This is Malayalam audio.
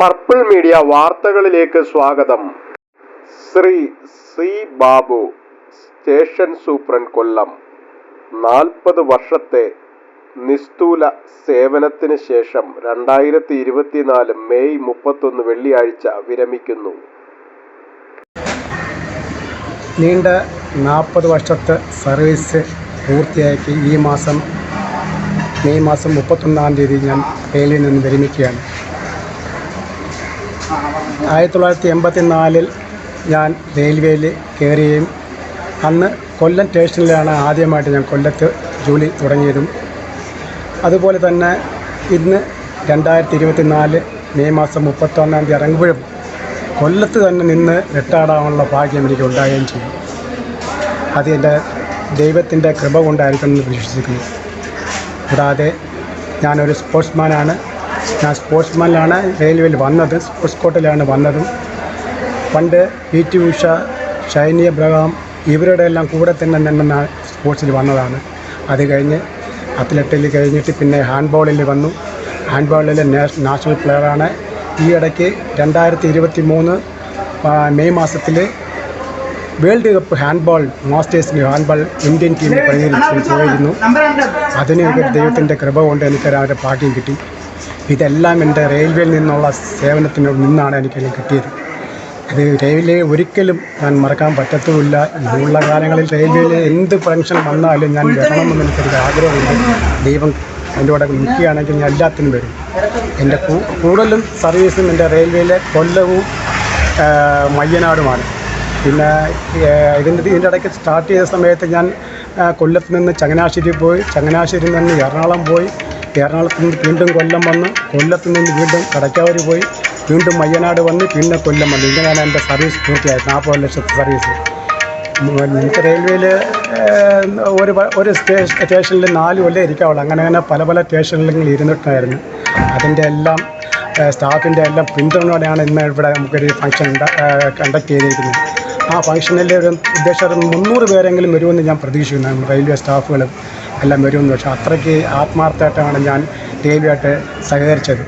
പർപ്പിൾ മീഡിയ വാർത്തകളിലേക്ക് സ്വാഗതം. Shri C Babu station superintendent Kollam. നാൽപ്പത് വർഷത്തെ നിസ്തൂല സേവനത്തിന് ശേഷം രണ്ടായിരത്തി ഇരുപത്തിനാല് മെയ് മുപ്പത്തൊന്ന് വെള്ളിയാഴ്ച വിരമിക്കുന്നു. നീണ്ട നാൽപ്പത് വർഷത്തെ സർവീസ് പൂർത്തിയാക്കി ഈ മാസം മെയ് മാസം മുപ്പത്തൊന്നാം തീയതി ഞാൻ റെയിലിൽ നിന്ന് വിരമിക്കുകയാണ്. ആയിരത്തി തൊള്ളായിരത്തി എൺപത്തി നാലിൽ ഞാൻ റെയിൽവേയിൽ കയറുകയും അന്ന് കൊല്ലം സ്റ്റേഷനിലാണ് ആദ്യമായിട്ട് ഞാൻ കൊല്ലത്ത് ജോലി തുടങ്ങിയതും. അതുപോലെ തന്നെ ഇന്ന് രണ്ടായിരത്തി ഇരുപത്തി നാല് മെയ് മാസം മുപ്പത്തൊന്നാം തീയതി ഇറങ്ങുമ്പോഴും കൊല്ലത്ത് തന്നെ നിന്ന് റിട്ടയർഡാവാനുള്ള ഭാഗ്യം എനിക്ക് ഉണ്ടാകുകയും ചെയ്യും അത് എന്റെ ദൈവത്തിന്റെ കൃപ കൊണ്ടായിരിക്കും വിശ്വസിക്കുന്നു കൂടാതെ ഞാനൊരു സ്പോർട്സ്മാനാണ് ഞാൻ സ്പോർട്സ്മാനിലാണ് റെയിൽവേയിൽ വന്നത് സ്പോർട്സ് കോട്ടയിലാണ് വന്നതും. പണ്ട് പി ടി ഉഷ ഷൈനി അബ്രഹാം ഇവരുടെ എല്ലാം കൂടെ തന്നെ നിന്ന് സ്പോർട്സിൽ വന്നതാണ്. അത് കഴിഞ്ഞ് അത്ലറ്റിൽ കഴിഞ്ഞിട്ട് പിന്നെ ഹാൻഡ്ബോളിൽ വന്നു. ഹാൻഡ്ബോളിലെ നാഷണൽ പ്ലെയറാണ്. ഈ ഇടയ്ക്ക് രണ്ടായിരത്തി ഇരുപത്തി മൂന്ന് മെയ് മാസത്തിൽ വേൾഡ് കപ്പ് ഹാൻഡ്ബോൾ മാസ്റ്റേഴ്സിന് ഹാൻഡ്ബോൾ ഇന്ത്യൻ ടീമിൽ പ്രതിനിധീകരിച്ച് പോയിരുന്നു. അതിന് ദൈവത്തിന്റെ കൃപ കൊണ്ട് എനിക്കൊരു ഭാഗ്യം കിട്ടി. ഇതെല്ലാം എന്റെ റെയിൽവേയിൽ നിന്നുള്ള സേവനത്തിനോട് നിന്നാണ് എനിക്കെല്ലാം കിട്ടിയത്. ഇത് റെയിൽവേ ഒരിക്കലും ഞാൻ മറക്കാൻ പറ്റത്തുമില്ല. ഇനിയുള്ള കാലങ്ങളിൽ റെയിൽവേയിൽ എന്ത് ഫംഗ്ഷൻ വന്നാലും ഞാൻ വരണമെന്ന് എനിക്കൊരു ആഗ്രഹമുണ്ട്. ദൈവം എന്റെ കൂടെ നിൽക്കുകയാണെങ്കിൽ ഞാൻ എല്ലാത്തിനും വരും. എന്റെ കൂടുതലും സർവീസും എന്റെ റെയിൽവേയിലെ കൊല്ലവും മയ്യനാടുമാണ്. പിന്നെ ഇതിന്റെ ഇതിന്റെ ഇടയ്ക്ക് സ്റ്റാർട്ട് ചെയ്ത സമയത്ത് ഞാൻ കൊല്ലത്ത് നിന്ന് ചങ്ങനാശ്ശേരി പോയി. ചങ്ങനാശ്ശേരിയിൽ നിന്ന് എറണാകുളം പോയി. എറണാകുളത്ത് നിന്ന് വീണ്ടും കൊല്ലം വന്ന് കൊല്ലത്ത് നിന്ന് വീണ്ടും കടക്കാവൂർ പോയി. വീണ്ടും മയ്യനാട് വന്ന് പിന്നെ കൊല്ലം വന്നു. ഇങ്ങനെയാണ് എന്റെ സർവീസ് പൂർത്തിയായത്. നാൽപ്പത് ലക്ഷത്തെ സർവീസ്. നമുക്ക് റെയിൽവേയിൽ ഒരു ഒരു സ്റ്റേഷനിൽ നാല് കൊല്ലം ഇരിക്കാവുള്ളൂ. അങ്ങനെ അങ്ങനെ പല പല സ്റ്റേഷനിൽ ഇരുന്നിട്ടായിരുന്നു. അതിന്റെ എല്ലാം സ്റ്റാഫിന്റെ എല്ലാം പിന്തുണയോടെയാണ് ഇന്ന് ഇവിടെ നമുക്കൊരു ഫംഗ്ഷൻ കണ്ടക്ട് ചെയ്തിരിക്കുന്നത്. ആ ഫംഗ്ഷനിൽ ഒരു ഉദ്ദേശം മുന്നൂറ് പേരെങ്കിലും വരുമെന്ന് ഞാൻ പ്രതീക്ഷിക്കുന്നു. റെയിൽവേ സ്റ്റാഫുകളും എല്ലാം വരുമെന്ന് പക്ഷേ അത്രയ്ക്ക് ആത്മാർത്ഥമായിട്ടാണ് ഞാൻ റെയിൽവേ ആയിട്ട് സഹകരിച്ചത്.